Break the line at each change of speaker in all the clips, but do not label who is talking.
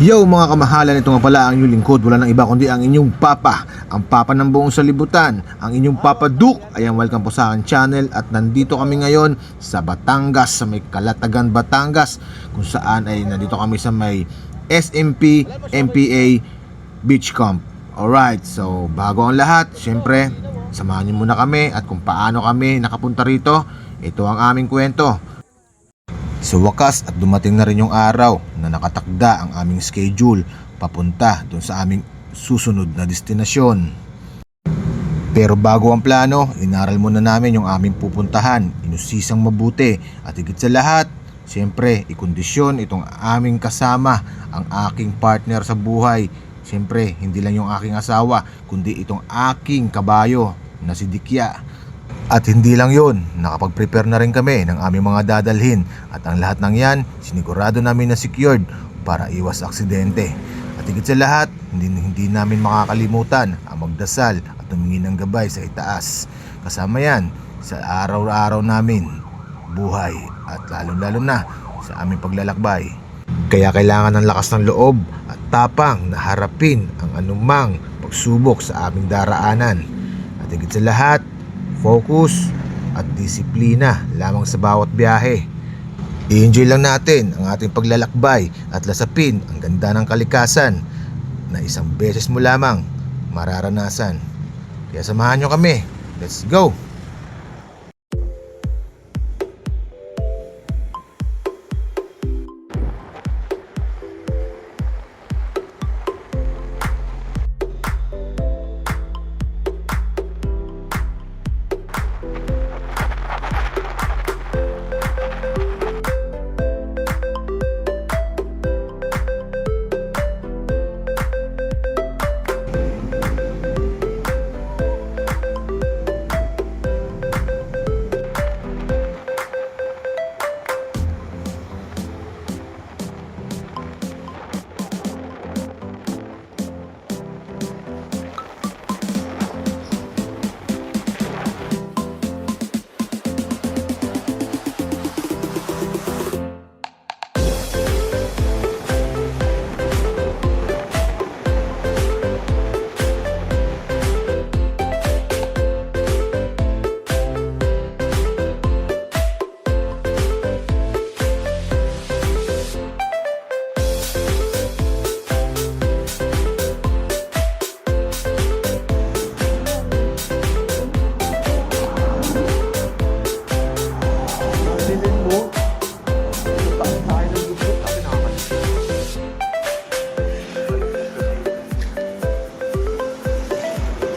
Yo mga kamahalan, ito nga pala ang inyong lingkod. Wala nang iba kundi ang inyong papa. Ang papa ng buong salibutan. Ang inyong papa Duke Ayan, welcome po sa aking channel. At nandito kami ngayon sa Batangas Sa may Kalatagan, Batangas Kung saan ay nandito kami sa may SMP MPA Beach Camp. Alright, so bago ang lahat Syempre, samahan niyo muna kami At kung paano kami nakapunta rito Ito ang aming kwento sa wakas at dumating na rin yung araw na nakatakda ang aming schedule papunta dun sa aming susunod na destinasyon. Pero bago ang plano, inaral muna namin yung aming pupuntahan, inusisang mabuti at higit sa lahat, siyempre ikondisyon itong aming kasama, ang aking partner sa buhay. Siyempre, hindi lang yung aking asawa, kundi itong aking kabayo na si Dikya. At hindi lang yun, nakapag-prepare na rin kami ng aming mga dadalhin at ang lahat ng yan, sinigurado namin na secured para iwas aksidente. At higit sa lahat, hindi, hindi namin makakalimutan ang magdasal at humingi ng gabay sa itaas. Kasama yan sa araw-araw namin, buhay at lalo-lalo na sa aming paglalakbay. Kaya kailangan ng lakas ng loob at tapang na harapin ang anumang pagsubok sa aming daraanan. At higit sa lahat, focus at disiplina lamang sa bawat biyahe. I-enjoy lang natin ang ating paglalakbay at lasapin ang ganda ng kalikasan na isang beses mo lamang mararanasan. Kaya samahan nyo kami. Let's go!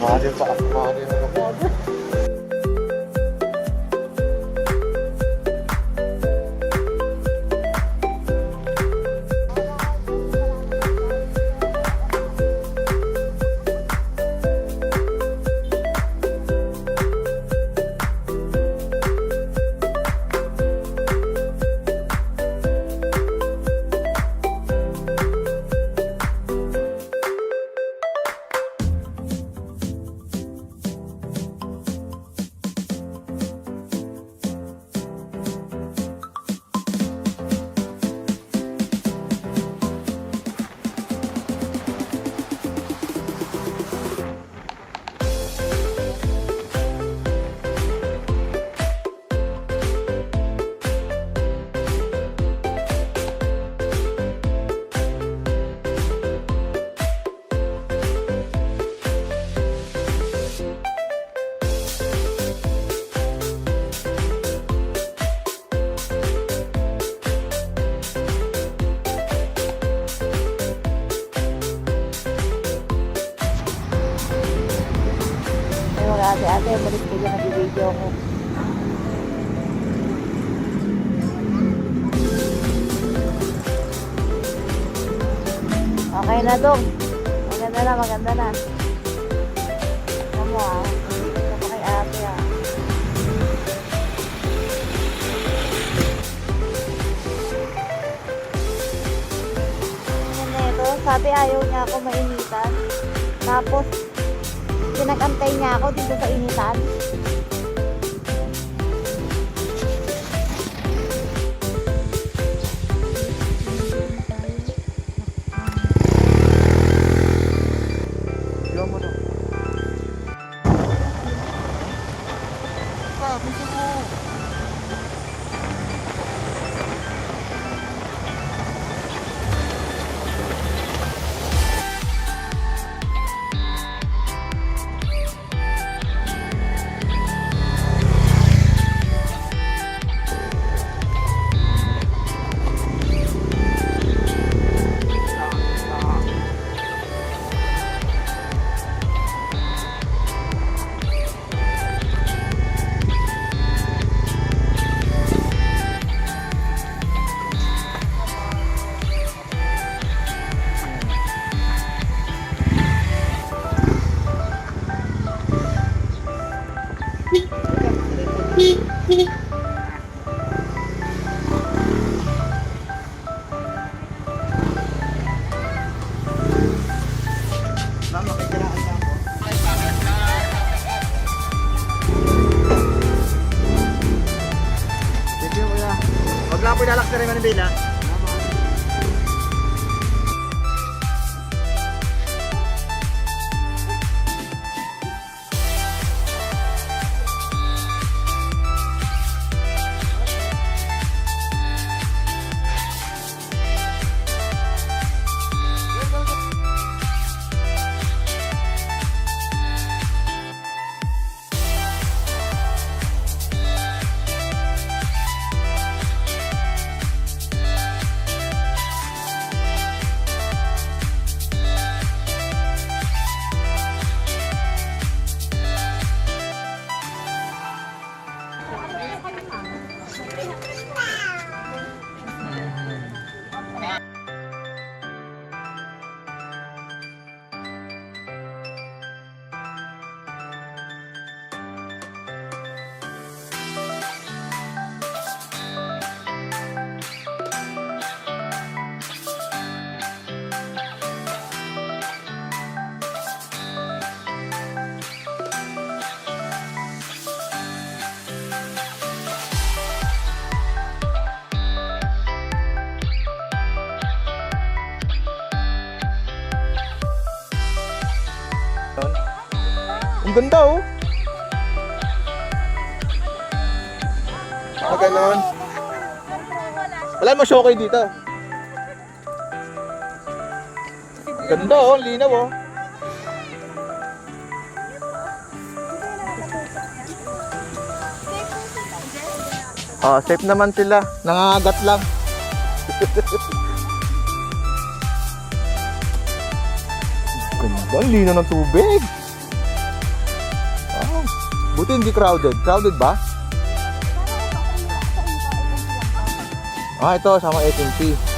Mahal pa ako, mahal
Ay, dyan, nag-video ko. Okay na dong. Maganda na, maganda na. Ano mo ah. Ito pa kay ate ah. Ano sabi ayaw niya ako mainitan. Tapos, pinag-antay niya ako dito sa initan. Napoy lalak na rin manibila.
Ang ganda oh. Ah, ganon. Wala mo shokay dito. Ganda oh, linaw oh. Oh, safe naman sila. Nangangagat lang. Ganda, linaw ng tubig. Dito hindi crowded. Crowded ba? Ah, ito, sama 18P.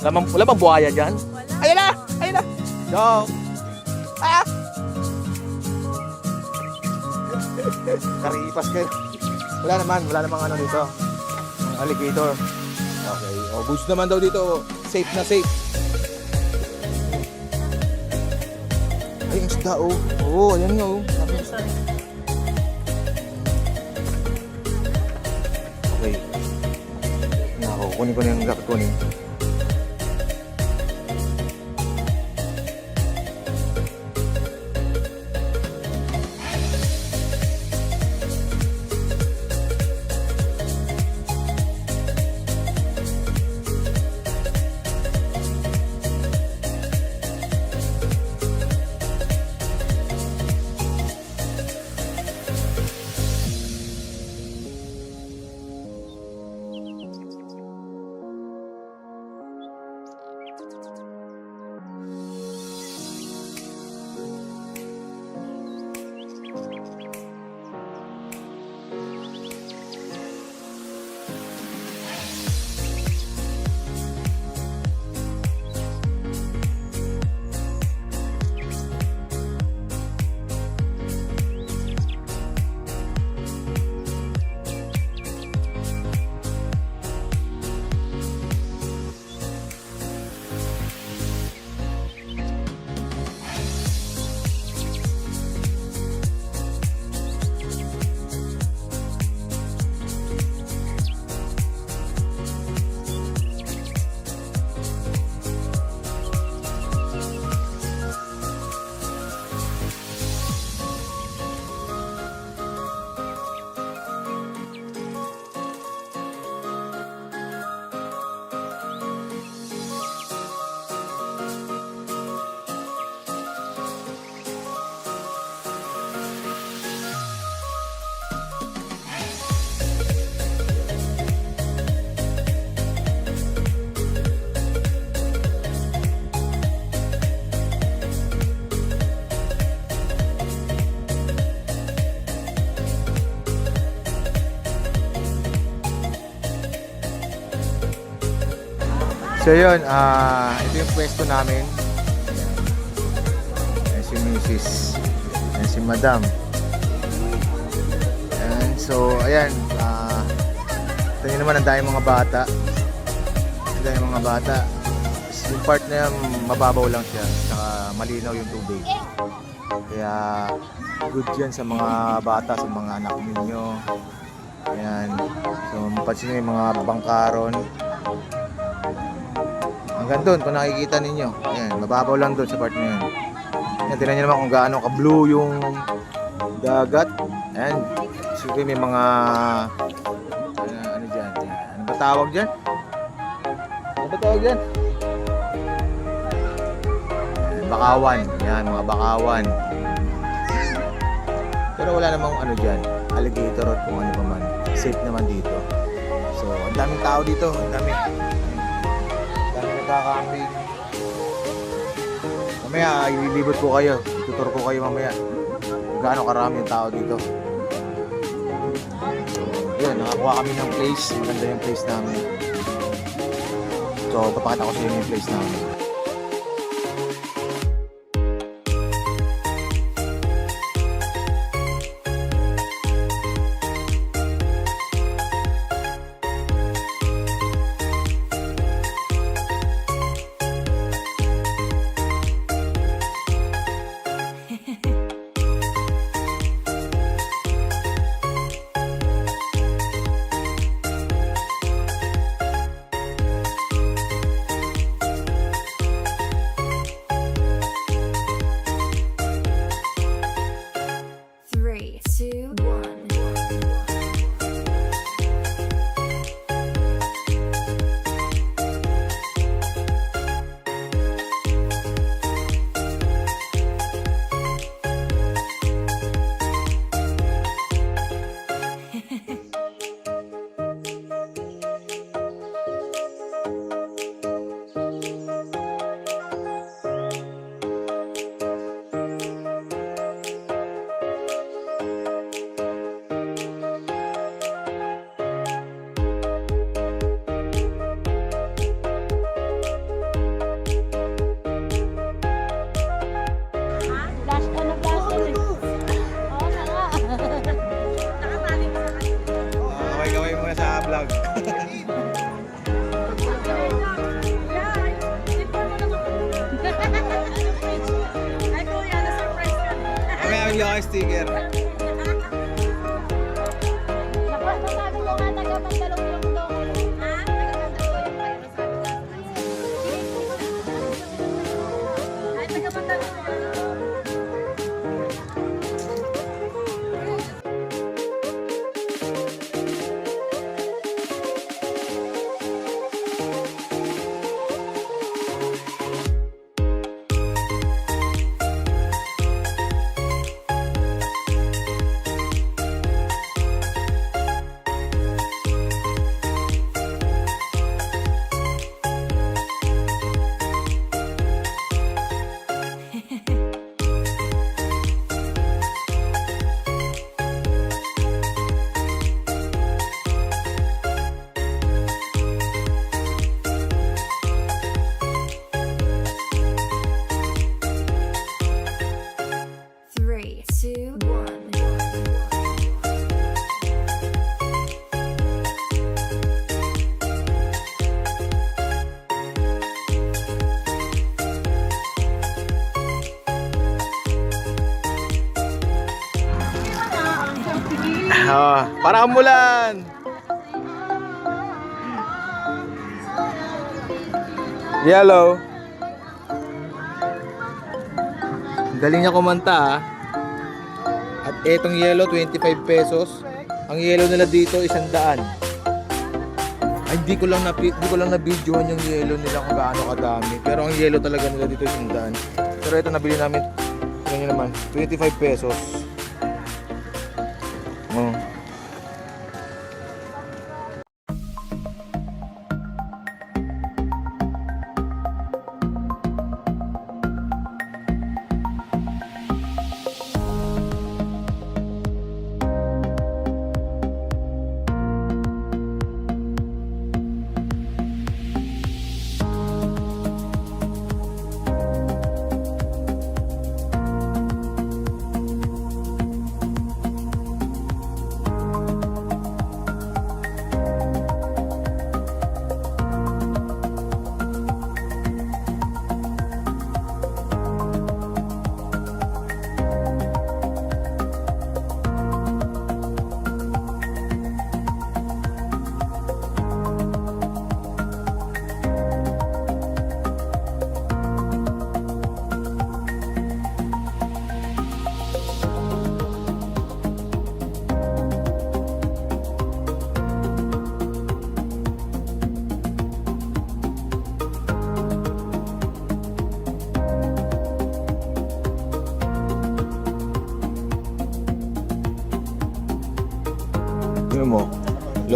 Lamang, wala bang buhaya dyan? Ayun na! Ayun na! Yo! Ah! Karipas kayo. Wala naman, wala namang ano dito. Mga alligator. Okay. O, goods naman daw dito. Safe na safe. Ay, ang isda oh. Oo, oh, ayan nga oh. Okay. Nako, kunin ko na yung dapat kunin. So yun, ah ito yung pwesto namin. Ayan, swimming misis. Yan si madam. Ayan, so, ayan. ah ito nyo naman, ang dami mga bata. Ang dami mga bata. Yung part na yan, mababaw lang siya. Saka malinaw yung tubig. Kaya, good yan sa mga bata, sa mga anak ninyo. Ayan. So, mapansin nyo yung mga bangkaron. Hanggang doon, kung nakikita ninyo. Ayan, mababaw lang doon sa part na yun. Ayan, tingnan nyo naman kung gaano ka-blue yung dagat. Ayan, siguro may mga ano, ano dyan. Ayan. Ano ba tawag dyan? Ano ba tawag dyan? Ayan, Bakawan. Yan, mga bakawan. Pero wala namang ano dyan. Alligator at kung ano pa man. Safe naman dito. So, ang daming tao dito. Ang dami. Nagkakambing. Mamaya, ililibot ko kayo. Tutur ko kayo mamaya. Gaano karami yung tao dito. So, yun, nakakuha kami ng place. Maganda yung place namin. So, papakita ko sa inyo yung place namin. Para umulan. Yellow. Galing niya kumanta ah. At etong yellow 25 pesos. Ang yellow nila dito isang daan. Ay, di ko lang na di ko lang na videohan yung yellow nila kung gaano kadami. Pero ang yellow talaga nila dito isang daan. Pero ito nabili namin tingnan naman 25 pesos.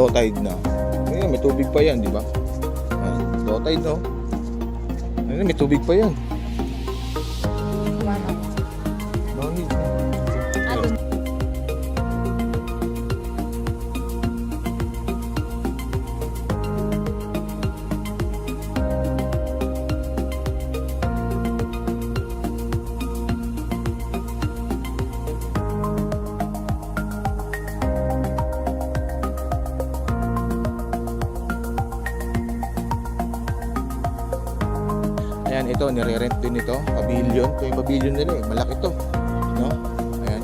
Low tide na. Ayun, may tubig pa yan, di ba? Ayan, low tide, no? Ayun, may tubig pa yan. Nire-rent din ito. Pavilion. Ito yung pavilion nila eh. Malaki to. No? Ayan.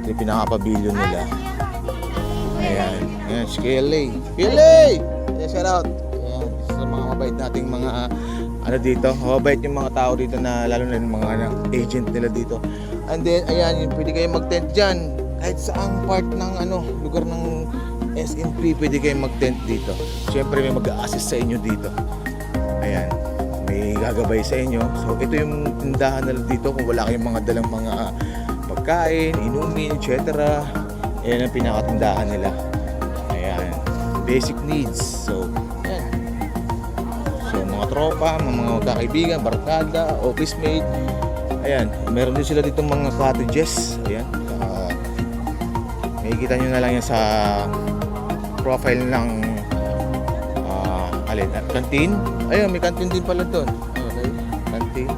Ito yung pinaka-pavilion nila. Ayan. Ayan, si KLA. KLA! Yeah, shout out. Ayan, isa sa mga mabait nating mga ano dito. Mabait yung mga tao dito na lalo na yung mga ano, agent nila dito. And then, ayan, pwede kayo mag-tent dyan. Kahit saang part ng ano, lugar ng SNP, pwede kayo mag-tent dito. Siyempre, may mag-a-assist sa inyo dito. May gagabay sa inyo. So ito yung tindahan nila dito kung wala kayong mga dalang mga pagkain, inumin, etc. Ayan ang pinakatindahan nila. Ayan. Basic needs. So, ayan. So mga tropa, mga mga kaibigan, barkada, office mate. Ayan. Meron din sila dito mga cottages. Ayan. Uh, makikita nyo na lang yan sa profile ng ah alin, canteen. Ayun, may canteen din pala doon. Okay, canteen.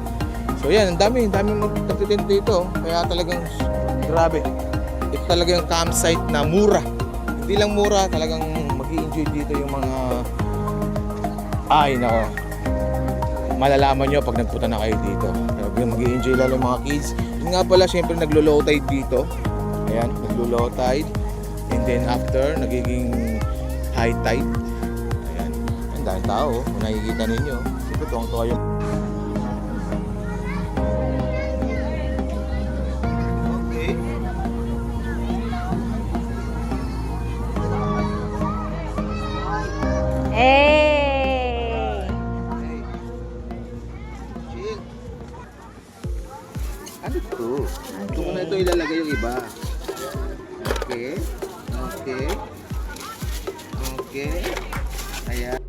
So yan, ang dami, ang dami nagtitent dito. Kaya talagang grabe. Ito talaga yung campsite na mura. Hindi lang mura, talagang mag enjoy dito yung mga ay nako. Malalaman nyo pag nagpunta na kayo dito. mag enjoy lalo yung mga kids. Yun nga pala, syempre naglo-low tide dito. Ayan, naglo-low tide. And then after, nagiging high tide. Dahil tao, kung nakikita ninyo. Siyempre, tuwang-tuwa yung... Okay.
Hey!
Chill. Ano to? Ito ko na ito ilalagay yung iba. Okay. Okay. Okay. Ayan.